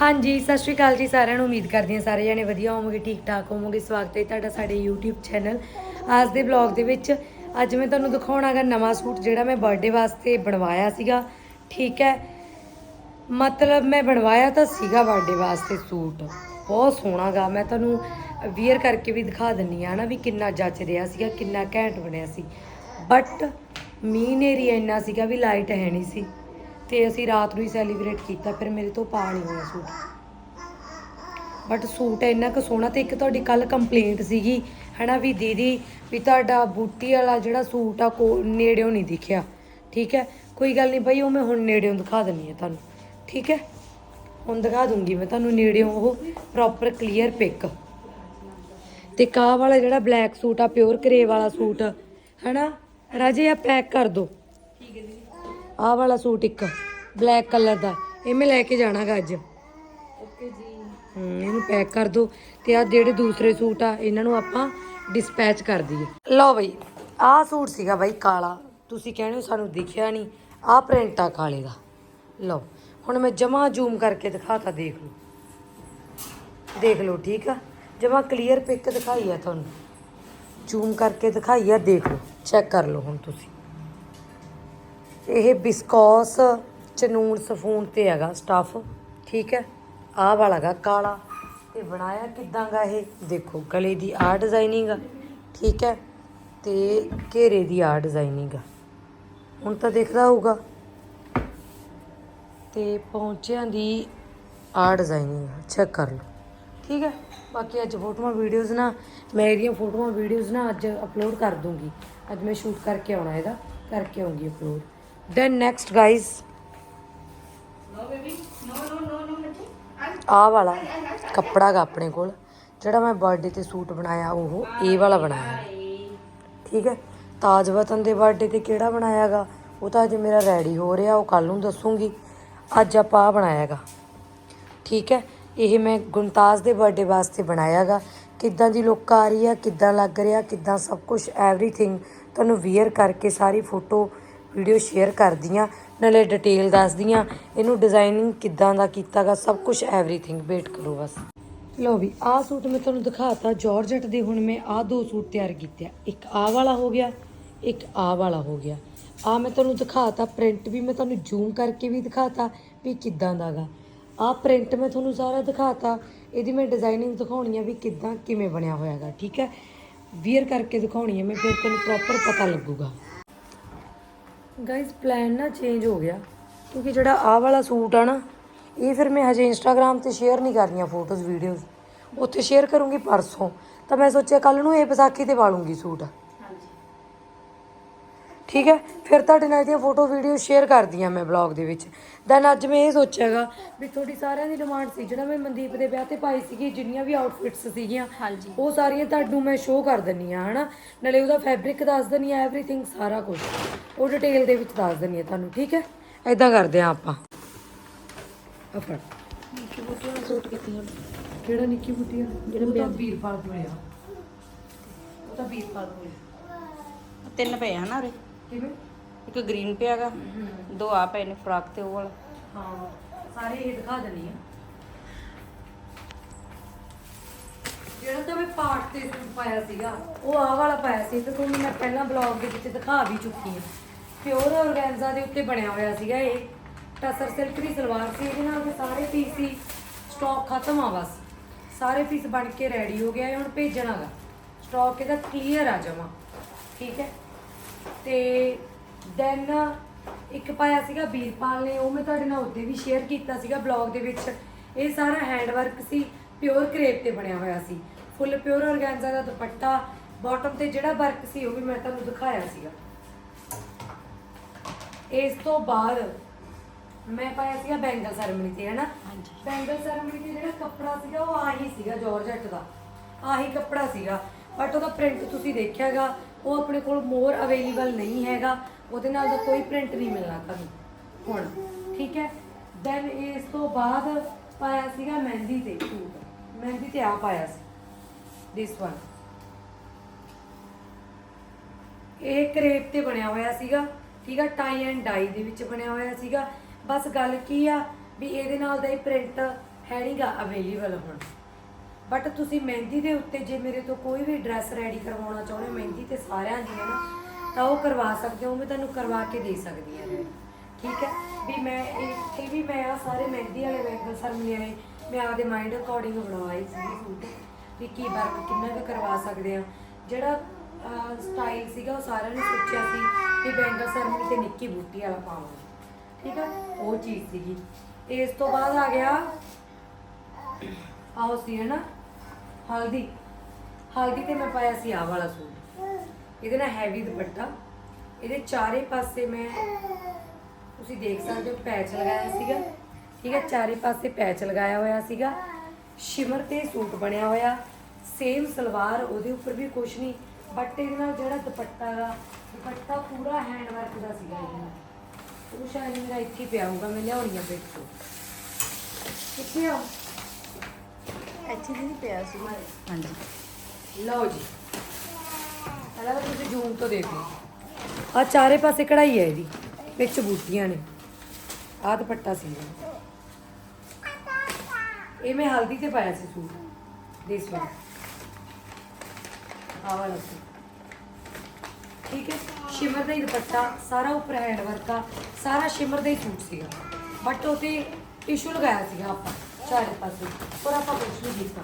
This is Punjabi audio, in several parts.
ਹਾਂਜੀ, ਸਤਿ ਸ਼੍ਰੀ ਅਕਾਲ ਜੀ ਸਾਰਿਆਂ ਨੂੰ। ਉਮੀਦ ਕਰਦੀ ਹਾਂ ਸਾਰੇ ਜਣੇ ਵਧੀਆ ਹੋਵੋਗੇ ਠੀਕ ਠਾਕ ਹੋਵੋਗੇ। ਸਵਾਗਤ ਹੈ ਤੁਹਾਡਾ ਸਾਡੇ YouTube ਚੈਨਲ ਅੱਜ ਦੇ ਵਲੌਗ ਦੇ ਵਿੱਚ। ਅੱਜ ਮੈਂ ਤੁਹਾਨੂੰ ਦਿਖਾਉਣਾਗਾ ਨਵਾਂ ਸੂਟ ਜਿਹੜਾ ਮੈਂ ਬਰਥਡੇ ਵਾਸਤੇ ਬਣਵਾਇਆ ਸੀਗਾ, ਠੀਕ ਹੈ? ਮਤਲਬ ਮੈਂ ਬਣਵਾਇਆ ਤਾਂ ਸੀਗਾ ਬਰਥਡੇ ਵਾਸਤੇ ਸੂਟ। ਬਹੁਤ ਸੋਹਣਾਗਾ। ਮੈਂ ਤੁਹਾਨੂੰ ਵੀਅਰ ਕਰਕੇ ਵੀ ਦਿਖਾ ਦਿੰਨੀ ਆ ਨਾ ਵੀ ਕਿੰਨਾ ਜੱਚ ਰਿਹਾ ਸੀਗਾ, ਕਿੰਨਾ ਘੈਂਟ ਬਣਿਆ ਸੀ। ਬਟ ਮੀਂਹ ਨੇਰੀ ਇੰਨਾ ਸੀਗਾ ਵੀ ਲਾਈਟ ਹੈ ਨਹੀਂ ਸੀ। ਤੇ ਅਸੀਂ ਰਾਤ ਨੂੰ ਹੀ ਸੈਲੀਬ੍ਰੇਟ ਕੀਤਾ, ਫਿਰ ਮੇਰੇ ਤੋਂ ਪਾ ਨਹੀਂ ਹੋਇਆ ਸੂਟ। ਬਟ ਸੂਟ ਇੰਨਾ ਕੁ ਸੋਹਣਾ ਤੇ ਇੱਕ ਤੁਹਾਡੀ ਕੱਲ ਕੰਪਲੇਂਟ ਸੀਗੀ, ਹਨਾ ਵੀ ਦੀਦੀ, ਵੀ ਤੁਹਾਡਾ ਬੂਟੀ ਵਾਲਾ ਜਿਹੜਾ ਸੂਟ ਆ, ਕੋ ਨੇੜਿਓਂ ਨਹੀਂ ਦਿਖਿਆ। ਠੀਕ ਹੈ? ਕੋਈ ਗੱਲ ਨਹੀਂ ਭਾਈ ਉਹ ਮੈਂ ਹੁਣ ਨੇੜਿਓਂ ਦਿਖਾ ਦਿੰਨੀ ਆ ਤੁਹਾਨੂੰ। ਠੀਕ ਹੈ? ਹੁਣ ਦਿਖਾ ਦੂੰਗੀ ਮੈਂ ਤੁਹਾਨੂੰ ਨੇੜਿਓਂ ਉਹ ਪ੍ਰੋਪਰ ਕਲੀਅਰ ਪਿਕ ਤੇ ਕਾਹ ਵਾਲਾ ਜਿਹੜਾ ਬਲੈਕ ਸੂਟ ਆ ਪਿਓਰ ਕਰੇ ਵਾਲਾ ਸੂਟ, ਹਨਾ? ਰਾਜੇ ਆ ਪੈਕ ਕਰ ਦੋ ਆਹ ਵਾਲਾ ਸੂਟ ਇੱਕ ਬਲੈਕ ਕਲਰ ਦਾ ਇਹ ਮੈਂ ਲੈ ਕੇ ਜਾਣਾਗਾ ਅੱਜ। ਓਕੇ ਜੀ। ਹੂੰ ਇਹਨੂੰ ਪੈਕ ਕਰ ਦੋ ਤੇ ਆ ਜਿਹੜੇ ਦੂਸਰੇ ਸੂਟ ਆ ਇਹਨਾਂ ਨੂੰ ਆਪਾਂ ਡਿਸਪੈਚ ਕਰ ਦਈਏ। ਲਓ ਬਈ ਆਹ ਸੂਟ ਸੀਗਾ ਬਾਈ ਕਾਲਾ। ਤੁਸੀਂ ਕਹਿੰਦੇ ਹੋ ਸਾਨੂੰ ਦਿਖਿਆ ਨਹੀਂ ਆਹ ਪ੍ਰਿੰਟ ਆ ਕਾਲੇ ਦਾ। ਲਓ ਹੁਣ ਮੈਂ ਜਮਾ ਜ਼ੂਮ ਕਰਕੇ ਦਿਖਾਤਾ ਦੇਖ ਲਓ। ਦੇਖ ਲਓ ਠੀਕ ਆ? ਜਮਾ ਕਲੀਅਰ ਪਿਕ ਦਿਖਾਈ ਆ ਤੁਹਾਨੂੰ। ਜ਼ੂਮ ਕਰਕੇ ਦਿਖਾਈ ਆ ਦੇਖ ਲਓ ਚੈੱਕ ਕਰ ਲਓ ਹੁਣ ਤੁਸੀਂ। ਇਹ ਬਿਸਕੌਸ ਚਨੂਨ ਸਫੂਨ ਤੇ ਹੈਗਾ ਸਟਫ ਠੀਕ ਹੈ? ਆਹ ਵਾਲਾ ਗਾ ਕਾਲਾ। ਤੇ ਬਣਾਇਆ ਕਿਦਾਂ ਗਾ ਇਹ? ਦੇਖੋ, ਗਲੇ ਦੀ ਆ ਡਿਜ਼ਾਈਨਿੰਗ ਆ, ਠੀਕ ਹੈ? ਤੇ ਘੇਰੇ ਦੀ ਆ ਡਿਜ਼ਾਈਨਿੰਗ ਆ। ਹੁਣ ਤਾਂ ਦੇਖਦਾ ਹੋਊਗਾ। ਤੇ ਪੌਂਚਿਆਂ ਦੀ ਆ ਡਿਜ਼ਾਈਨਿੰਗ ਆ ਚੈੱਕ ਕਰ ਲਓ। ਠੀਕ ਹੈ? ਬਾਕੀ ਅੱਜ ਫੋਟੋਆਂ ਵੀਡੀਓਜ਼ ਨਾ, ਮੈਂ ਇਹਦੀਆਂ ਫੋਟੋਆਂ ਵੀਡੀਓਜ਼ ਨਾ ਅੱਜ ਅਪਲੋਡ ਕਰ ਦੂੰਗੀ। ਅੱਜ ਮੈਂ ਸ਼ੂਟ ਕਰਕੇ ਆਉਣਾ ਇਹਦਾ, ਕਰਕੇ ਆਉਂਗੀ ਅਪਲੋਡ ਦੈਨ ਨੈਕਸਟ ਗਾਇਸ ਆਹ ਵਾਲਾ ਕੱਪੜਾ ਗਾ ਆਪਣੇ ਕੋਲ, ਜਿਹੜਾ ਮੈਂ ਬਰਥਡੇ ਤੇ ਸੂਟ ਬਣਾਇਆ, ਉਹ ਇਹ ਵਾਲਾ ਬਣਾਇਆ। ਠੀਕ ਹੈ? ਤਾਜ ਵਤਨ ਦੇ ਬਰਥਡੇ ਤੇ ਕਿਹੜਾ ਬਣਾਇਆਗਾ ਉਹ ਤਾਂ ਅਜੇ ਮੇਰਾ ਰੈਡੀ ਹੋ ਰਿਹਾ, ਉਹ ਕੱਲ ਨੂੰ ਦੱਸੂਗੀ। ਅੱਜ ਆਪਾਂ ਆ ਬਣਾਇਆਗਾ ਠੀਕ ਹੈ? ਇਹ ਮੈਂ ਗੁਣਤਾਜ ਦੇ ਬਰਥਡੇ ਵਾਸਤੇ ਬਣਾਇਆਗਾ ਕਿੱਦਾਂ ਦੀ ਲੁੱਕ ਆ ਰਹੀ ਆ, ਕਿੱਦਾਂ ਲੱਗ ਰਿਹਾ, ਕਿੱਦਾਂ ਸਭ ਕੁਝ ਐਵਰੀਥਿੰਗ ਤੁਹਾਨੂੰ ਵੀਅਰ ਕਰਕੇ ਸਾਰੀ ਫੋਟੋ ਵੀਡੀਓ ਸ਼ੇਅਰ ਕਰਦੀ ਕਰਦੀਆਂ, ਨਾਲੇ ਡਿਟੇਲ ਦੱਸਦੀ ਦੱਸਦੀਆਂ, ਇਹਨੂੰ ਡਿਜ਼ਾਈਨਿੰਗ ਕਿੱਦਾਂ ਦਾ ਕੀਤਾਗਾ, ਸਭ ਕੁਝ ਐਵਰੀਥਿੰਗ ਵੇਟ ਕਰੋ ਬਸ। ਲਓ ਵੀ, ਆਹ ਸੂਟ ਮੈਂ ਤੁਹਾਨੂੰ ਦਿਖਾਤਾ ਜਾਰਜਟ ਦੇ ਹੁਣ ਮੈਂ ਆਹ ਦੋ ਸੂਟ ਤਿਆਰ ਕੀਤੇ ਆ। ਇੱਕ ਆਹ ਵਾਲਾ ਹੋ ਗਿਆ, ਇੱਕ ਆਹ ਵਾਲਾ ਹੋ ਗਿਆ। ਆਹ ਮੈਂ ਤੁਹਾਨੂੰ ਦਿਖਾਤਾ ਪ੍ਰਿੰਟ ਵੀ ਮੈਂ ਤੁਹਾਨੂੰ ਜ਼ੂਮ ਕਰਕੇ ਵੀ ਦਿਖਾਤਾ ਵੀ ਕਿੱਦਾਂ ਦਾਗਾ ਆਹ ਪ੍ਰਿੰਟ ਮੈਂ ਤੁਹਾਨੂੰ ਸਾਰਾ ਦਿਖਾਤਾ, ਇਹਦੀ ਮੈਂ ਡਿਜ਼ਾਈਨਿੰਗ ਦਿਖਾਉਣੀ ਆ ਵੀ ਕਿੱਦਾਂ ਕਿਵੇਂ ਬਣਿਆ ਹੋਇਆਗਾ, ਠੀਕ ਹੈ? ਵੀਅਰ ਕਰਕੇ ਦਿਖਾਉਣੀ ਆ ਮੈਂ, ਫਿਰ ਤੁਹਾਨੂੰ ਪ੍ਰੋਪਰ ਪਤਾ ਲੱਗੂਗਾ। ਗਾਇਸ ਪਲਾਨ ਨਾ ਚੇਂਜ ਹੋ ਗਿਆ। ਕਿਉਂਕਿ ਜਿਹੜਾ ਆਹ ਵਾਲਾ ਸੂਟ ਆ ਨਾ, ਇਹ ਫਿਰ ਮੈਂ ਹਜੇ ਇੰਸਟਾਗ੍ਰam ਤੇ ਸ਼ੇਅਰ ਨਹੀਂ ਕਰਨੀਆਂ ਫੋਟੋਜ਼ ਵੀਡੀਓਜ਼ ਉੱਥੇ ਸ਼ੇਅਰ ਕਰੂੰਗੀ ਪਰਸੋਂ। ਤਾਂ ਮੈਂ ਸੋਚਿਆ ਕੱਲ ਨੂੰ ਇਹ ਵਿਸਾਖੀ ਤੇ ਵਾਲੂੰਗੀ ਸੂਟ। ਠੀਕ ਹੈ? ਫਿਰ ਤੁਹਾਡੇ ਨਾਲ ਇਹਦੀਆਂ ਫੋਟੋ ਵੀਡੀਓ ਸ਼ੇਅਰ ਕਰਦੀਆਂ ਮੈਂ ਬਲੌਗ ਦੇ ਵਿੱਚ। ਦੈਨ ਅੱਜ ਮੈਂ ਇਹ ਸੋਚਿਆਗਾ ਵੀ ਤੁਹਾਡੀ ਸਾਰਿਆਂ ਦੀ ਡਿਮਾਂਡ ਸੀ ਜਿਹੜਾ ਮੈਂ ਮਨਦੀਪ ਦੇ ਵਿਆਹ ਤੇ ਪਾਈ ਸੀਗੀ ਜਿੰਨੀਆਂ ਵੀ ਆਊਟਫਿਟਸ ਸੀਗੀਆਂ ਹਾਂਜੀ। ਉਹ ਸਾਰੀਆਂ ਤੁਹਾਨੂੰ ਮੈਂ ਸ਼ੋਅ ਕਰ ਦਿੰਨੀ ਆ ਹਨਾ? ਨਾਲੇ ਉਹਦਾ ਫੈਬਰਿਕ ਦੱਸ ਦਿੰਨੀ ਆ ਐਵਰੀਥਿੰਗ ਸਾਰਾ ਕੁਝ। ਉਹ ਡਿਟੇਲ ਦੇ ਵਿੱਚ ਦੱਸ ਦਿੰਨੀ ਆ ਤੁਹਾਨੂੰ ਠੀਕ ਹੈ? ਐਦਾਂ ਕਰਦੇ ਆ ਆਪਾਂ। ਆ ਫੜ। ਨਿੱਕੀ ਬੁੱਟੀ ਵਾਲਾ ਸੂਟ ਕਿੱਥੇ ਹੁਣ ਕਿਹੜਾ ਨਿੱਕੀ ਬੁੱਟੀ ਆ ਜਿਹੜਾ ਬਿਆਨ ਵੀਰਪਾਲ ਕੋਲੇ ਆ ਉਹ ਤਾਂ ਵੀਰਪਾਲ ਕੋਲੇ ਤਿੰਨ ਪਏ ਹਨ ਉਰੇ? ਕਿਵੇਂ? ਇੱਕ ਗ੍ਰੀਨ ਪਿਆਗਾ ਦੋ ਆ ਪਏ ਨੇ ਫਰਾਕ ਤੇ ਉਹ ਵਾਲਾ। ਹਾਂ ਸਾਰੇ ਇਹ ਦਿਖਾ ਦਿੰਨੀ ਆ ਜਿਹੜਾ ਤਾਂ ਮੈਂ ਪਾਰਟ ਤੇ ਪਾਇਆ ਸੀਗਾ ਉਹ ਆਹ ਵਾਲਾ ਪਾਇਆ ਸੀ ਤੇ ਤੁਹਾਨੂੰ ਮੈਂ ਪਹਿਲਾਂ ਬਲੌਗ ਦੇ ਵਿੱਚ ਦਿਖਾ ਵੀ ਚੁੱਕੀ ਹਾਂ। ਪਿਓਰ ਔਰਗੈਂਜ਼ਾ ਦੇ ਉੱਤੇ ਬਣਿਆ ਹੋਇਆ ਸੀਗਾ ਇਹ। ਟਸਰ ਸਿਲਕ ਦੀ ਸਲਵਾਰ ਸੀ ਇਹਦੇ ਨਾਲ ਦੇ ਸਾਰੇ ਪੀਸ ਹੀ ਸਟਾਕ ਖਤਮ ਆ ਬਸ। ਸਾਰੇ ਪੀਸ ਬਣ ਕੇ ਰੈਡੀ ਹੋ ਗਿਆ ਹੁਣ ਭੇਜਣਾਗਾ। ਸਟਾਕ ਇਹਦਾ ਕਲੀਅਰ ਆ ਜਾਵਾ ਠੀਕ ਹੈ? ਤੇ ਦੈਨ ਇੱਕ ਪਾਇਆ ਸੀਗਾ ਵੀਰਪਾਲ ਨੇ ਉਹ ਮੈਂ ਤੁਹਾਡੇ ਨਾਲ ਉੱਤੇ ਵੀ ਸ਼ੇਅਰ ਕੀਤਾ ਸੀਗਾ ਬਲੌਗ ਦੇ ਵਿੱਚ। ਇਹ ਸਾਰਾ ਹੈਂਡ ਵਰਕ ਸੀ ਪਿਓਰ ਕਰੇਪ ਤੇ ਬਣਿਆ ਹੋਇਆ ਸੀ। ਫੁੱਲ ਪਿਓਰ ਔਰਗੈਂਜ਼ਾ ਦਾ ਦੁਪੱਟਾ ਬਾਟਮ ਤੇ ਜਿਹੜਾ ਵਰਕ ਸੀ ਉਹ ਵੀ ਮੈਂ ਤੁਹਾਨੂੰ ਦਿਖਾਇਆ ਸੀਗਾ। ਇਸ ਤੋਂ ਬਾਅਦ ਮੈਂ ਪਾਇਆ ਸੀਗਾ ਬੈਂਗਲ ਸੈਰਮਨੀ ਤੇ ਹੈਨਾ? ਬੈਂਗਲ ਸੈਰਮਨੀ ਤੇ ਜਿਹੜਾ ਕੱਪੜਾ ਸੀਗਾ ਉਹ ਆਹੀ ਸੀਗਾ ਜਾਰਜਟ ਦਾ। ਆਹੀ ਕੱਪੜਾ ਸੀਗਾ। ਬਟ ਉਹਦਾ ਪ੍ਰਿੰਟ ਤੁਸੀਂ ਦੇਖਿਆਗਾ ਉਹ ਆਪਣੇ ਕੋਲ ਮੋਰ ਅਵੇਲੇਬਲ ਨਹੀਂ ਹੈਗਾ, ਉਹਦੇ ਨਾਲ ਦਾ ਕੋਈ ਪ੍ਰਿੰਟ ਨਹੀਂ ਮਿਲਣਾ ਤੁਹਾਨੂੰ ਹੁਣ, ਠੀਕ ਹੈ? ਦੈਨ ਇਸ ਤੋਂ ਬਾਅਦ ਪਾਇਆ ਸੀਗਾ ਮਹਿੰਦੀ ਤੇ ਸੂਟ। ਮਹਿੰਦੀ ਤੇ ਆ ਪਾਇਆ ਸੀ। ਦਿਸ ਵਨ ਇਹ ਕਰੇਪ ਤੇ ਬਣਿਆ ਹੋਇਆ ਸੀਗਾ, ਠੀਕ ਆ? ਟਾਈ ਐਂਡ ਡਾਈ ਦੇ ਵਿੱਚ ਬਣਿਆ ਹੋਇਆ ਸੀਗਾ। ਬਸ ਗੱਲ ਕੀ ਆ, ਵੀ ਇਹਦੇ ਨਾਲ ਦਾ ਹੀ ਪ੍ਰਿੰਟ ਹੈ ਨਹੀਂਗਾ ਅਵੇਲੇਬਲ ਹੁਣ। ਬਟ ਤੁਸੀਂ ਮਹਿੰਦੀ ਦੇ ਉੱਤੇ ਜੇ ਮੇਰੇ ਤੋਂ ਕੋਈ ਵੀ ਡਰੈਸ ਰੈਡੀ ਕਰਵਾਉਣਾ ਚਾਹੁੰਦੇ ਹੋ, ਮਹਿੰਦੀ ਤੇ ਸਾਰਿਆਂ ਦੀ ਹੈ ਨਾ, ਤਾਂ ਉਹ ਕਰਵਾ ਸਕਦੇ ਹੋ ਮੈਂ ਤੁਹਾਨੂੰ ਕਰਵਾ ਕੇ ਦੇ ਸਕਦੀ ਹਾਂ ਠੀਕ ਹੈ? ਵੀ ਮੈਂ ਇਹ ਇਹ ਵੀ ਮੈਂ ਆ ਸਾਰੇ ਮਹਿੰਦੀ ਵਾਲੇ ਬੈਂਗਲ ਸਰਮਨੀ ਵਾਲੇ ਮੈਂ ਆਪਦੇ ਮਾਈਂਡ ਅਕੋਰਡਿੰਗ ਬਣਵਾਏ ਸੀ ਸੂਟ। ਵੀ ਕੀ ਵਰਕ ਕਿੰਨਾ ਕੁ ਕਰਵਾ ਸਕਦੇ ਆ ਜਿਹੜਾ ਸਟਾਈਲ ਸੀਗਾ ਉਹ ਸਾਰਿਆਂ ਨੇ ਸੋਚਿਆ ਸੀ ਵੀ ਬੈਂਗਲ ਸਰਮਨੀ ਤੇ ਨਿੱਕੀ ਬੂਟੀ ਵਾਲਾ ਪਾਵਾਂਗੇ। ਠੀਕ ਆ ਉਹ ਚੀਜ਼ ਸੀਗੀ। ਇਸ ਤੋਂ ਬਾਅਦ ਆ ਗਿਆ ਆਓ ਸੀ, ਹੈ ਨਾ? ਹਲਦੀ। ਹਲਦੀ ਤੇ ਮੈਂ ਪਾਇਆ ਸੀ ਆਹ ਵਾਲਾ ਸੂਟ। ਇਹਦੇ ਨਾਲ ਹੈਵੀ ਦੁਪੱਟਾ। ਇਹਦੇ ਚਾਰੇ ਪਾਸੇ ਮੈਂ ਤੁਸੀਂ ਦੇਖ ਸਕਦੇ ਹੋ ਪੈਚ ਲਗਾਇਆ ਸੀਗਾ। ਠੀਕ ਹੈ, ਚਾਰੇ ਪਾਸੇ ਪੈਚ ਲਗਾਇਆ ਹੋਇਆ ਸੀਗਾ। ਸ਼ਿਮਰ ਤੇ ਸੂਟ ਬਣਿਆ ਹੋਇਆ। ਸੇਮ ਸਲਵਾਰ, ਉਹਦੇ ਉੱਪਰ ਵੀ ਕੁਛ ਨਹੀਂ। ਬਟ ਇਹਦੇ ਨਾਲ ਜਿਹੜਾ ਦੁਪੱਟਾ ਦਾ ਦੁਪੱਟਾ ਪੂਰਾ ਹੈਂਡ ਵਰਕ ਦਾ ਸੀਗਾ ਇਹਦੇ ਨਾਲ। ਉਹ ਸ਼ਾਇਦ ਮੇਰਾ ਇੱਥੇ ਹੀ ਪਿਆ ਹੋਊਗਾ, ਮੈਂ ਲਿਆਉਣੀ ਆ ਬਿੱਟ ਤੋਂ ਕਿੱਥੇ ਆ? ਇੱਥੇ ਵੀ ਨਹੀਂ ਪਿਆ ਸੀ। ਹਾਂਜੀ। ਲਓ ਜੀ। ਪਹਿਲਾਂ ਤਾਂ ਤੁਸੀਂ ਜ਼ੂਮ ਤੋਂ ਦੇਖੋ ਆ ਚਾਰੇ ਪਾਸੇ ਕਢਾਈ ਹੈ ਇਹਦੀ ਵਿੱਚ ਬੂਟੀਆਂ ਨੇ। ਆਹ ਦੁਪੱਟਾ ਸੀ। ਇਹਦਾ। ਇਹ ਮੈਂ ਹਲਦੀ ਤੇ ਪਾਇਆ ਸੀ ਸੂਟ ਦਿਸ ਵਾਲਾ। ਆਹ ਵਾਲਾ ਸੀ। ਠੀਕ ਹੈ? ਸ਼ਿਮਰ ਦਾ ਹੀ ਦੁਪੱਟਾ ਸਾਰਾ ਉੱਪਰ ਹੈਂਡ ਵਰਕ ਆ ਸਾਰਾ ਸ਼ਿਮਰ ਦਾ ਹੀ ਸੂਟ ਸੀਗਾ। ਬਟ ਉਹ ਤੇ ਟਿਸ਼ੂ ਲਗਾਇਆ ਸੀਗਾ ਆਪਾਂ। ਚਾਰੇ ਪਾਸੇ। ਪਰ ਆਪਾਂ ਕੁਝ ਨਹੀਂ ਕੀਤਾ।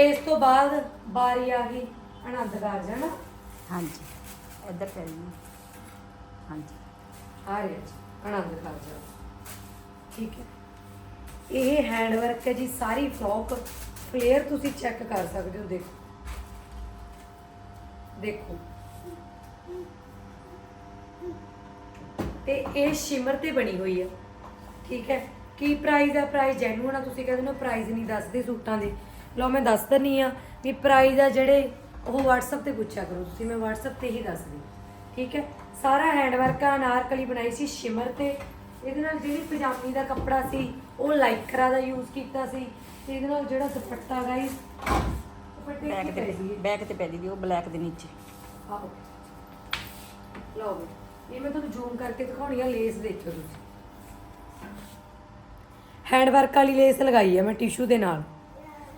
ਇਸ ਤੋਂ ਬਾਅਦ ਬਾਰੀ ਆ ਗਈ ਆਨੰਦ ਕਾਰਜ ਹੈ ਨਾ? ਹਾਂਜੀ। ਇੱਧਰ ਜੀ ਹਾਂਜੀ। ਆ ਰਿਹਾ ਜੀ ਆਨੰਦ ਕਾਰਜ। ਠੀਕ ਹੈ। ਇਹ ਹੈਂਡ ਵਰਕ ਹੈ ਜੀ ਸਾਰੀ ਫਰੋਕ ਫਲੇਅਰ ਤੁਸੀਂ ਚੈੱਕ ਕਰ ਸਕਦੇ ਹੋ ਦੇਖੋ। ਦੇਖੋ। ਤੇ ਇਹ ਸ਼ਿਮਰ ਤੇ ਬਣੀ ਹੋਈ ਹੈ। ਠੀਕ ਹੈ। ਕੀ ਪ੍ਰਾਈਸ ਆ? ਪ੍ਰਾਈਸ ਜੈਨੂਨ ਆ ਤੁਸੀਂ ਕਹਿੰਦੇ ਹੋ ਪ੍ਰਾਈਸ ਨਹੀਂ ਦੱਸਦੇ ਸੂਟਾਂ ਦੇ। ਲਓ ਮੈਂ ਦੱਸ ਦਿੰਨੀ ਆ ਵੀ ਪ੍ਰਾਈਸ ਆ ਜਿਹੜੇ ਉਹ WhatsApp ਤੇ ਪੁੱਛਿਆ ਕਰੋ ਤੁਸੀਂ ਮੈਂ WhatsApp ਤੇ ਹੀ ਦੱਸਦੀ। ਠੀਕ ਹੈ? ਸਾਰਾ ਹੈਂਡ ਵਰਕ ਆ ਅਨਾਰਕਲੀ ਬਣਾਈ ਸੀ ਸ਼ਿਮਰ ਤੇ। ਇਹਦੇ ਨਾਲ ਜਿਹੜੀ ਪਜਾਮੀ ਦਾ ਕੱਪੜਾ ਸੀ ਉਹ ਲਾਈਕਰਾ ਦਾ ਯੂਜ਼ ਕੀਤਾ ਸੀ। ਤੇ ਇਹਦੇ ਨਾਲ ਜਿਹੜਾ ਦੁਪੱਟਾ ਗਾਈਸ ਦੁਪੱਟੇ ਬੈਕ ਤੇ ਬੈਕ ਤੇ ਪੈ ਦੀ ਉਹ ਬਲੈਕ ਦੇ ਨੀਚੇ। ਆਹੋ। ਲਓ ਇਹ ਮੈਂ ਤੁਹਾਨੂੰ ਜ਼ੂਮ ਕਰਕੇ ਦਿਖਾਉਣੀ ਆ ਲੇਸ ਦੇਖਿਓ ਤੁਸੀਂ। ਹੈਂਡ ਵਰਕ ਵਾਲੀ ਲੇਸ ਲਗਾਈ ਹੈ ਮੈਂ ਟਿਸ਼ੂ ਦੇ ਨਾਲ।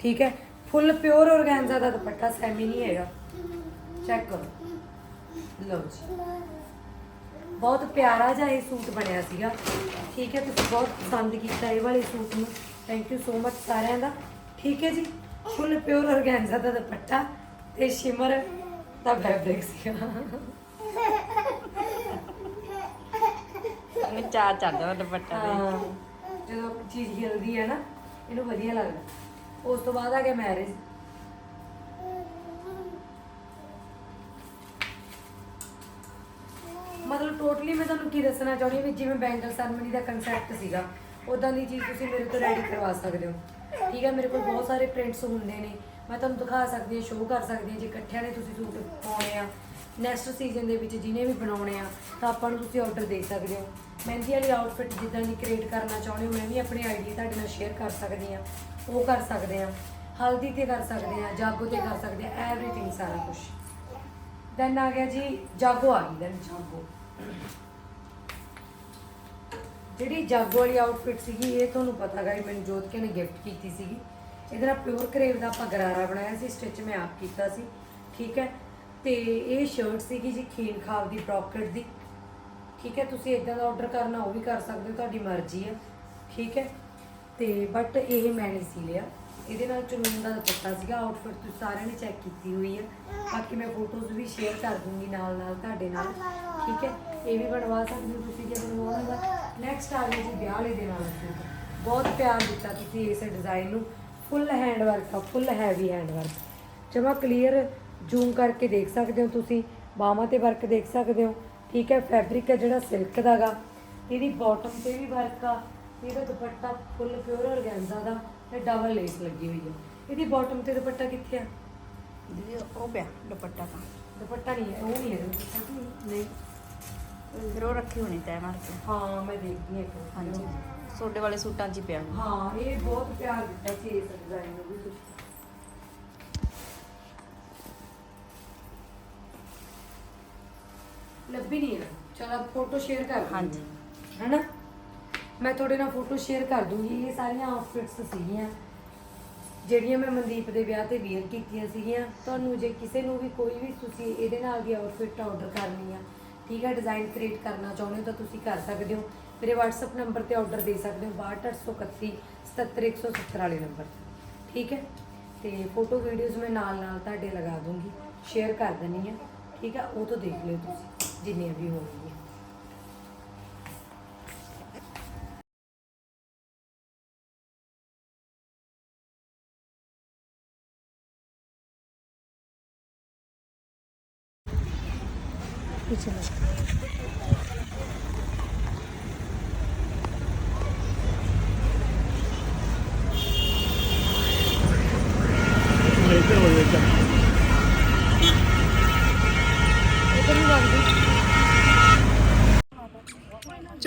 ਠੀਕ ਹੈ? ਫੁੱਲ ਪਿਓਰ ਔਰਗੈਂਜ਼ਾ ਦਾ ਦੁਪੱਟਾ ਸੈਮੀ ਨਹੀਂ ਹੈਗਾ। ਚੈੱਕ ਕਰੋ। ਲਓ ਜੀ। ਬਹੁਤ ਪਿਆਰਾ ਜਿਹਾ ਇਹ ਸੂਟ ਬਣਿਆ ਸੀਗਾ। ਠੀਕ ਹੈ? ਤੁਸੀਂ ਬਹੁਤ ਪਸੰਦ ਕੀਤਾ ਇਹ ਵਾਲੇ ਸੂਟ ਨੂੰ। ਥੈਂਕ ਯੂ ਸੋ ਮਚ ਸਾਰਿਆਂ ਦਾ। ਠੀਕ ਹੈ ਜੀ? ਫੁੱਲ ਪਿਓਰ ਔਰਗੈਂਜ਼ਾ ਦਾ ਦੁਪੱਟਾ ਤੇ ਸ਼ਿਮਰ ਦਾ ਫੈਬਰਿਕ ਸੀਗਾ। ਮੈਂ ਚਾਰ ਚੜਦਾ ਦੁਪੱਟਾ ਦੇ। ਜਦੋਂ ਚੀਜ਼ ਹਿਲਦੀ ਹੈ ਨਾ, ਇਹਨੂੰ ਵਧੀਆ ਲੱਗਦਾ। ਉਸ ਤੋਂ ਬਾਅਦ ਆ ਗਿਆ ਮੈਰਿਜ ਮਤਲਬ ਟੋਟਲੀ ਮੈਂ ਤੁਹਾਨੂੰ ਕੀ ਦੱਸਣਾ ਚਾਹੁੰਦੀ ਹਾਂ ਵੀ ਜਿਵੇਂ ਬੈਂਗਲ ਸੈਰਮਨੀ ਦਾ ਕਨਸੈਪਟ ਸੀਗਾ ਉਦਾਂ ਦੀ ਚੀਜ਼ ਤੁਸੀਂ ਮੇਰੇ ਤੋਂ ਰੈਡੀ ਕਰਵਾ ਸਕਦੇ ਹੋ। ਠੀਕ ਹੈ, ਮੇਰੇ ਕੋਲ ਬਹੁਤ ਸਾਰੇ ਪ੍ਰਿੰਟਸ ਹੁੰਦੇ ਨੇ। ਮੈਂ ਤੁਹਾਨੂੰ ਦਿਖਾ ਸਕਦੀ ਹਾਂ ਸ਼ੋਅ ਕਰ ਸਕਦੀ ਹਾਂ, ਜੇ ਇਕੱਠਿਆਂ ਨੇ ਤੁਸੀਂ ਸੂਟ ਪਾਉਣੇ ਆ। ਨੈਕਸਟ ਸੀਜ਼ਨ ਦੇ ਵਿੱਚ ਜਿਹਨੇ ਵੀ ਬਣਾਉਣੇ ਆ, ਤਾਂ ਆਪਾਂ ਨੂੰ ਤੁਸੀਂ ਆਰਡਰ ਦੇ ਸਕਦੇ ਹੋ। ਮਹਿੰਦੀ ਵਾਲੀ ਆਊਟਫਿਟ ਜਿੱਦਾਂ ਦੀ ਕ੍ਰੀਏਟ ਕਰਨਾ ਚਾਹੁੰਦੇ ਹੋ, ਮੈਂ ਵੀ ਆਪਣੀ ਆਈਡੀ ਤੁਹਾਡੇ ਨਾਲ ਸ਼ੇਅਰ ਕਰ ਸਕਦੀ ਹਾਂ। ਉਹ ਕਰ ਸਕਦੇ ਆ ਹਲਦੀ ਤੇ ਕਰ ਸਕਦੇ ਆ ਜਾਗੋ ਤੇ ਕਰ ਸਕਦੇ ਆ ਐਵਰੀਥਿੰਗ ਸਾਰਾ ਕੁਝ ਦੈਨ ਆ ਗਿਆ ਜੀ, ਜਾਗੋ ਆ ਗਈ ਦੈਨ ਜਾਗੋ। ਜਿਹੜੀ ਜਾਗੋ ਵਾਲੀ ਆਊਟਫਿਟ ਸੀਗੀ, ਇਹ ਤੁਹਾਨੂੰ ਪਤਾ ਗਾ ਮੈਨੂੰ ਜੋਤ ਕੇ ਨੇ ਗਿਫਟ ਕੀਤੀ ਸੀਗੀ। ਇਹਦੇ ਨਾਲ ਪਿਓਰ ਕਰੇਵ ਦਾ ਆਪਾਂ ਗਰਾਰਾ ਬਣਾਇਆ ਸੀ ਸਟਿਚ ਮੈਂ ਆਪ ਕੀਤਾ ਸੀ। ਠੀਕ ਹੈ। ਤੇ ਇਹ ਸ਼ਰਟ ਸੀਗੀ ਜੀ ਖੀਨ ਖਾਬ ਦੀ ਬ੍ਰੋਕਟ ਦੀ। ਠੀਕ ਹੈ, ਤੁਸੀਂ ਇਦਾਂ ਦਾ ਆਰਡਰ ਕਰਨਾ, ਉਹ ਵੀ ਕਰ ਸਕਦੇ ਹੋ, ਤੁਹਾਡੀ ਮਰਜ਼ੀ ਹੈ ਠੀਕ ਹੈ, ਤੇ ਬਟ ਇਹ ਮੈਂ ਨਹੀਂ ਸੀ ਲਿਆ। ਇਹਦੇ ਨਾਲ ਚੁੰਨੀ ਦਾ ਦੁਪੱਟਾ ਸੀਗਾ ਆਊਟਫਿਟ ਤੁਸੀਂ ਸਾਰਿਆਂ ਨੇ ਚੈੱਕ ਕੀਤੀ ਹੋਈ ਹੈ ਬਾਕੀ ਮੈਂ ਫੋਟੋਜ਼ ਵੀ ਸ਼ੇਅਰ ਕਰ ਦੂੰਗੀ ਨਾਲ ਨਾਲ ਤੁਹਾਡੇ ਨਾਲ। ਠੀਕ ਹੈ, ਇਹ ਵੀ ਬਣਵਾ ਸਕਦੇ ਹੋ ਤੁਸੀਂ ਜੇ ਬਣਵਾਉਣਾ ਦਾ ਨੈਕਸਟ ਆ ਗਿਆ ਜੀ ਵਿਆਹ ਵਾਲੇ ਦੇ ਨਾਲ ਸੂਟ। ਬਹੁਤ ਪਿਆਰ ਦਿੱਤਾ ਤੁਸੀਂ ਇਸ ਡਿਜ਼ਾਈਨ ਨੂੰ। ਫੁੱਲ ਹੈਂਡ ਵਰਕ ਆ ਫੁੱਲ ਹੈਵੀ ਹੈਂਡ ਵਰਕ ਜਮਾ ਕਲੀਅਰ ਜ਼ੂਮ ਕਰਕੇ ਦੇਖ ਸਕਦੇ ਹੋ ਤੁਸੀਂ ਬਾਹਾਂ ਤੇ ਵਰਕ ਦੇਖ ਸਕਦੇ ਹੋ ਠੀਕ ਹੈ ਫੈਬਰਿਕ ਹੈ ਜਿਹੜਾ ਸਿਲਕ ਦਾਗਾ ਇਹਦੀ ਬਾਟਮ ਤੇ ਵੀ ਵਰਕ ਆ ਇਹਦਾ ਦੁਪੱਟਾ ਫੁੱਲ ਪਿਓਰ ਔਰਗੈਂਜ਼ਾ ਦਾ ਤੇ ਡਬਲ ਲੇਸ ਲੱਗੀ ਹੋਈ ਹੈ ਇਹਦੀ ਬਾਟਮ ਤੇ ਦੁਪੱਟਾ ਕਿੱਥੇ ਆ? ਦੀਦੀ ਉਹ ਪਿਆ ਦੁਪੱਟਾ ਤਾਂ। ਦੁਪੱਟਾ ਨਹੀਂ ਹੈ ਉਹ ਨਹੀਂ ਹੈ ਦੁਪੱਟਾ। ਨਹੀਂ ਉਹ ਰੱਖੀ ਹੋਣੀ ਤੈ ਮਾਰ ਕੇ। ਹਾਂ ਮੈਂ ਦੇਖਦੀ ਹਾਂ। ਹਾਂਜੀ। ਸੋਡੇ ਵਾਲੇ ਸੂਟਾਂ 'ਚ ਹੀ ਪਿਆ। ਹਾਂ ਇਹ ਬਹੁਤ ਪਿਆਰ ਦਿੱਤਾ ਸੀ ਇਸ ਡਿਜ਼ਾਈਨ ਨੂੰ ਵੀ ਤੁਸੀਂ। ਲੱਭੀ ਨਹੀਂ ਹੈ। ਚਲ ਫੋਟੋ ਸ਼ੇਅਰ ਕਰ ਦਿੰਦੀ ਹਾਂਜੀ। ਹਾਂ। ਹੈਨਾ? ਮੈਂ ਤੁਹਾਡੇ ਨਾਲ ਫੋਟੋ ਸ਼ੇਅਰ ਕਰ ਦੂੰਗੀ। ਇਹ ਸਾਰੀਆਂ ਆਊਟਫਿਟਸ ਸੀਗੀਆਂ ਜਿਹੜੀਆਂ ਮੈਂ ਮਨਦੀਪ ਦੇ ਵਿਆਹ ਤੇ ਵੇਅਰ ਕੀਤੀਆਂ ਸੀਗੀਆਂ। ਤੁਹਾਨੂੰ ਜੇ ਕਿਸੇ ਨੂੰ ਵੀ ਕੋਈ ਵੀ ਤੁਸੀਂ ਇਹਦੇ ਨਾਲ ਦੀ ਆਊਟਫਿਟ ਆਰਡਰ ਕਰਨੀ ਆ ਠੀਕ ਹੈ ਡਿਜ਼ਾਈਨ ਕ੍ਰੀਏਟ ਕਰਨਾ ਚਾਹੁੰਦੇ ਹੋ ਤਾਂ ਤੁਸੀਂ ਕਰ ਸਕਦੇ ਹੋ। ਮੇਰੇ WhatsApp ਨੰਬਰ ਤੇ ਆਰਡਰ ਦੇ ਸਕਦੇ ਹੋ। 62831 77170 ਵਾਲੇ ਨੰਬਰ ਤੇ। ਠੀਕ ਹੈ? ਤੇ ਫੋਟੋ ਵੀਡੀਓਜ਼ ਮੈਂ ਨਾਲ ਨਾਲ ਤੁਹਾਡੇ ਲਗਾ ਦੂੰਗੀ। ਸ਼ੇਅਰ ਕਰ ਦਿੰਨੀ ਆ ਠੀਕ ਹੈ ਉਹ ਤੋਂ ਦੇਖ ਲਿਓ ਤੁਸੀਂ। ਜਿੰਨੀਆਂ ਵੀ ਹੋਣਗੀਆਂ।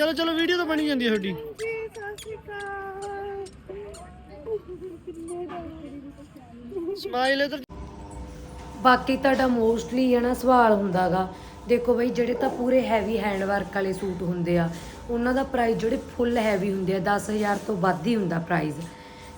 ਚਲੋ ਚਲੋ, ਵੀਡੀਓ ਤਾਂ ਬਣੀ ਜਾਂਦੀ ਹੈ ਤੁਹਾਡੀ। ਸਮਾਈਲ ਇਧਰ। ਬਾਕੀ ਤੁਹਾਡਾ ਮੋਸਟਲੀ ਹੈ ਨਾ ਸਵਾਲ ਹੁੰਦਾਗਾ। ਦੇਖੋ ਬਈ, ਜਿਹੜੇ ਤਾਂ ਪੂਰੇ ਹੈਵੀ ਹੈਂਡ ਵਰਕ ਵਾਲੇ ਸੂਟ ਹੁੰਦੇ ਆ, ਉਹਨਾਂ ਦਾ ਪ੍ਰਾਈਸ ਜਿਹੜੇ ਫੁੱਲ ਹੈਵੀ ਹੁੰਦੇ ਆ 10000 ਤੋਂ ਵੱਧ ਹੀ ਹੁੰਦਾ ਪ੍ਰਾਈਸ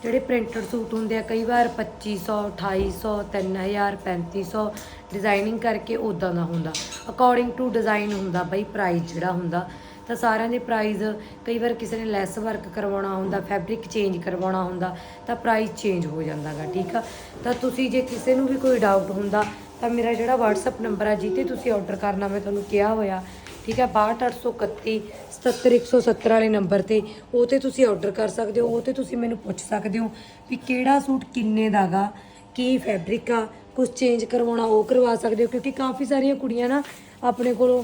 ਜਿਹੜੇ ਪ੍ਰਿੰਟਡ ਸੂਟ ਹੁੰਦੇ ਆ, ਕਈ ਵਾਰ 2500 2800 3000 3500 ਡਿਜ਼ਾਈਨਿੰਗ ਕਰਕੇ ਉਦਾਂ ਦਾ ਹੁੰਦਾ। ਅਕੋਰਡਿੰਗ ਟੂ ਡਿਜ਼ਾਈਨ ਹੁੰਦਾ ਬਈ ਪ੍ਰਾਈਸ ਜਿਹੜਾ ਹੁੰਦਾ। ਤਾਂ ਸਾਰਿਆਂ ਦੇ ਪ੍ਰਾਈਜ਼ ਕਈ ਵਾਰ ਕਿਸੇ ਨੇ ਲੈਸ ਵਰਕ ਕਰਵਾਉਣਾ ਹੁੰਦਾ ਫੈਬਰਿਕ ਚੇਂਜ ਕਰਵਾਉਣਾ ਹੁੰਦਾ, ਤਾਂ ਪ੍ਰਾਈਜ਼ ਚੇਂਜ ਹੋ ਜਾਂਦਾਗਾ, ਠੀਕ ਆ? ਤਾਂ ਤੁਸੀਂ ਜੇ ਕਿਸੇ ਨੂੰ ਵੀ ਕੋਈ ਡਾਊਟ ਹੁੰਦਾ, ਤਾਂ ਮੇਰਾ ਜਿਹੜਾ WhatsApp ਨੰਬਰ ਆ ਜਿੱਤੇ ਤੁਸੀਂ ਆਰਡਰ ਕਰਨਾ, ਮੈਂ ਤੁਹਾਨੂੰ ਕਿਹਾ ਹੋਇਆ, ਠੀਕ ਹੈ 62831 77170 ਵਾਲੇ ਨੰਬਰ ਤੇ ਉਹ ਤੇ ਤੁਸੀਂ ਆਰਡਰ ਕਰ ਸਕਦੇ ਹੋ ਉਹ ਤੇ ਤੁਸੀਂ ਮੈਨੂੰ ਪੁੱਛ ਸਕਦੇ ਹੋ ਵੀ ਕਿਹੜਾ ਸੂਟ ਕਿੰਨੇ ਦਾਗਾ ਕੀ ਫੈਬਰਿਕ ਆ ਕੁਝ ਚੇਂਜ ਕਰਵਾਉਣਾ, ਉਹ ਕਰਵਾ ਸਕਦੇ ਹੋ, ਕਿਉਂਕਿ ਕਾਫੀ ਸਾਰੀਆਂ ਕੁੜੀਆਂ ਨਾ ਆਪਣੇ ਕੋਲੋਂ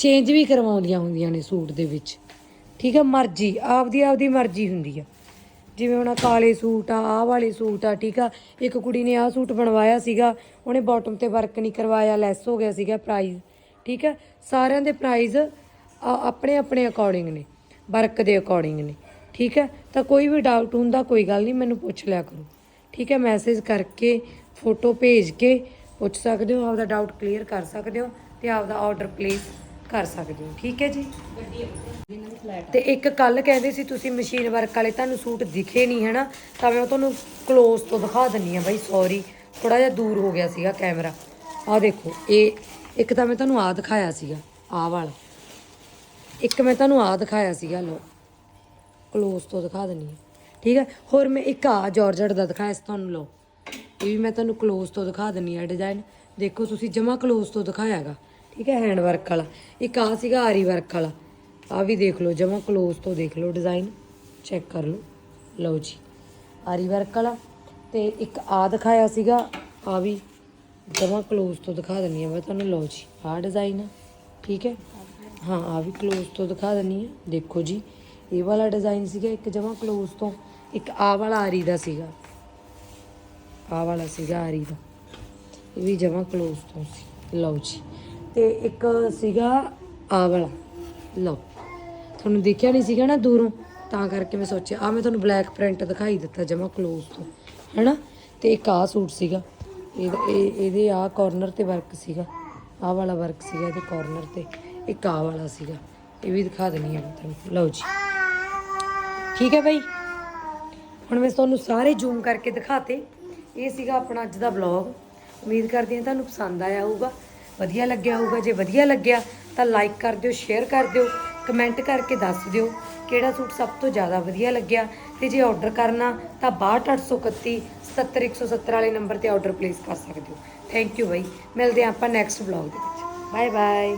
ਚੇਂਜ ਵੀ ਕਰਵਾਉਂਦੀਆਂ ਹੁੰਦੀਆਂ ਨੇ ਸੂਟ ਦੇ ਵਿੱਚ। ਠੀਕ ਆ, ਮਰਜ਼ੀ, ਆਪਦੀ ਆਪਦੀ ਮਰਜ਼ੀ ਹੁੰਦੀ ਆ। ਜਿਵੇਂ ਹੁਣ ਕਾਲੇ ਸੂਟ ਆ, ਆਹ ਵਾਲੇ ਸੂਟ ਆ, ਠੀਕ ਆ, ਇੱਕ ਕੁੜੀ ਨੇ ਆਹ ਸੂਟ ਬਣਵਾਇਆ ਸੀਗਾ, ਉਹਨੇ ਬਾਟਮ ਤੇ ਵਰਕ ਨਹੀਂ ਕਰਵਾਇਆ ਲੈਸ ਹੋ ਗਿਆ ਸੀਗਾ ਪ੍ਰਾਈਸ ਠੀਕ ਆ, ਸਾਰਿਆਂ ਦੇ ਪ੍ਰਾਈਸ ਆਪਣੇ ਆਪਣੇ ਅਕੋਰਡਿੰਗ ਨੇ ਵਰਕ ਦੇ ਅਕੋਰਡਿੰਗ ਨੇ, ਠੀਕ ਹੈ ਤਾਂ ਕੋਈ ਵੀ ਡਾਊਟ ਹੁੰਦਾ, ਕੋਈ ਗੱਲ ਨਹੀਂ, ਮੈਨੂੰ ਪੁੱਛ ਲਿਆ ਕਰੋ। ਠੀਕ ਹੈ ਮੈਸੇਜ ਕਰਕੇ ਫੋਟੋ ਭੇਜ ਕੇ ਪੁੱਛ ਸਕਦੇ ਹੋ, ਆਪਦਾ ਡਾਊਟ ਕਲੀਅਰ ਕਰ ਸਕਦੇ ਹੋ, ਤੇ ਆਪਦਾ ਆਰਡਰ ਪਲੇਸ ਕਰ ਸਕਦੇ ਹੋ, ਠੀਕ ਹੈ ਜੀ? ਤੇ ਇੱਕ ਕੱਲ ਕਹਿੰਦੇ ਸੀ ਤੁਸੀਂ ਮਸ਼ੀਨ ਵਰਕ ਵਾਲੇ, ਤੁਹਾਨੂੰ ਸੂਟ ਦਿਖੇ ਨਹੀਂ, ਹੈਨਾ? ਤਾਂ ਮੈਂ ਉਹ ਤੁਹਾਨੂੰ ক্লোਜ਼ ਤੋਂ ਦਿਖਾ ਦਿੰਨੀ ਆ ਬਾਈ ਸੌਰੀ ਥੋੜਾ ਜਿਹਾ ਦੂਰ ਹੋ ਗਿਆ ਸੀਗਾ ਕੈਮਰਾ। ਆਹ ਦੇਖੋ, ਇਹ ਇੱਕ ਤਾਂ ਮੈਂ ਤੁਹਾਨੂੰ ਆ ਦਿਖਾਇਆ ਸੀਗਾ ਆ ਵਾਲਾ। ਇੱਕ ਮੈਂ ਤੁਹਾਨੂੰ ਆ ਦਿਖਾਇਆ ਸੀਗਾ ਲੋ ক্লোਜ਼ ਤੋਂ ਦਿਖਾ ਦਿੰਨੀ ਆ ਠੀਕ ਹੈ? ਹੋਰ ਮੈਂ ਇੱਕ ਆ ਜਾਰਜਟ ਦਾ ਦਿਖਾਇਆ ਸੀ ਤੁਹਾਨੂੰ ਲੋ ਇਹ ਵੀ ਮੈਂ ਤੁਹਾਨੂੰ ক্লোਜ਼ ਤੋਂ ਦਿਖਾ ਦਿੰਨੀ ਆ ਡਿਜ਼ਾਈਨ ਦੇਖੋ, ਤੁਸੀਂ ਜਮਾ ক্লোਜ਼ ਤੋਂ ਦਿਖਾਇਆਗਾ ਠੀਕ ਹੈ ਹੈਂਡ ਵਰਕ ਵਾਲਾ। ਇੱਕ ਆ ਸੀਗਾ ਆਰੀ ਵਰਕ ਵਾਲਾ। ਆ ਵੀ ਦੇਖ ਲਓ, ਜਮਾ ক্লোਜ਼ ਤੋਂ ਦੇਖ ਲਓ ਡਿਜ਼ਾਈਨ ਚੈੱਕ ਕਰ ਲਓ। ਲਓ ਜੀ, ਆਰੀ ਵਰਕ ਵਾਲਾ। ਤੇ ਇੱਕ ਆ ਦਿਖਾਇਆ ਸੀਗਾ ਆ ਵੀ ਜਮਾ ক্লোਜ਼ ਤੋਂ ਦਿਖਾ ਦਿੰਨੀ ਆ ਮੈਂ ਤੁਹਾਨੂੰ। ਲਓ ਜੀ ਆ ਡਿਜ਼ਾਈਨ ਠੀਕ ਹੈ? ਹਾਂ ਆ ਵੀ ক্লোਜ਼ ਤੋਂ ਦਿਖਾ ਦਿੰਨੀ ਆ। ਦੇਖੋ ਜੀ, ਇਹ ਵਾਲਾ ਡਿਜ਼ਾਈਨ ਸੀਗਾ ਇੱਕ ਜਮਾ ক্লোਜ਼ ਤੋਂ। ਇੱਕ ਆ ਵਾਲਾ ਆਰੀ ਦਾ ਸੀਗਾ। ਆ ਵਾਲਾ ਸੀਗਾ ਆਰੀ ਦਾ। ਇਹ ਵੀ ਜਮਾ ক্লোਜ਼ ਤੋਂ ਸੀ। ਲਓ ਜੀ ਤੇ ਇੱਕ ਸੀਗਾ ਆ ਵਾਲਾ ਲਓ, ਤੁਹਾਨੂੰ ਦੇਖਿਆ ਨਹੀਂ ਸੀਗਾ ਨਾ ਦੂਰੋਂ? ਤਾਂ ਕਰਕੇ ਮੈਂ ਸੋਚਿਆ ਆ ਮੈਂ ਤੁਹਾਨੂੰ ਬਲੈਕ ਪ੍ਰਿੰਟ ਦਿਖਾਈ ਦਿੱਤਾ ਜਮਾ ক্লোਜ਼ ਤੋਂ, ਹੈਨਾ? ਤੇ ਇੱਕ ਆ ਸੂਟ ਸੀਗਾ। ਇਹਦਾ ਇਹ, ਇਹਦੇ ਆ ਕਾਰਨਰ ਤੇ ਵਰਕ ਸੀਗਾ। ਆ ਵਾਲਾ ਵਰਕ ਸੀਗਾ ਇਹਦੇ ਕਾਰਨਰ ਤੇ। ਇੱਕ ਆ ਵਾਲਾ ਸੀਗਾ। ਇਹ ਵੀ ਦਿਖਾ ਦੇਣੀ ਹੈ ਮੈਂ ਤੁਹਾਨੂੰ। ਲਓ ਜੀ। ਠੀਕ ਹੈ ਬਈ? ਹੁਣ ਮੈਂ ਤੁਹਾਨੂੰ ਸਾਰੇ ਜ਼ੂਮ ਕਰਕੇ ਦਿਖਾਤੇ। ਇਹ ਸੀਗਾ ਆਪਣਾ ਅੱਜ ਦਾ ਵਲੌਗ ਉਮੀਦ ਕਰਦੀ ਹਾਂ ਤੁਹਾਨੂੰ ਪਸੰਦ ਆਇਆ ਹੋਊਗਾ। ਵਧੀਆ ਲੱਗਿਆ ਹੋਊਗਾ, ਜੇ ਵਧੀਆ ਲੱਗਿਆ ਤਾਂ ਲਾਈਕ ਕਰ ਦਿਓ ਸ਼ੇਅਰ ਕਰ ਦਿਓ ਕਮੈਂਟ ਕਰਕੇ ਦੱਸ ਦਿਓ ਕਿਹੜਾ ਸੂਟ ਸਭ ਤੋਂ ਜ਼ਿਆਦਾ ਵਧੀਆ ਲੱਗਿਆ ਤੇ ਜੇ ਆਰਡਰ ਕਰਨਾ ਤਾਂ 62831 77170 ਵਾਲੇ ਨੰਬਰ ਤੇ ਆਰਡਰ ਪਲੇਸ ਕਰ ਸਕਦੇ ਹੋ। Thank you bye. ਮਿਲਦੇ ਹਾਂ ਆਪਾਂ ਨੈਕਸਟ ਵਲੌਗ ਦੇ ਵਿੱਚ। Bye bye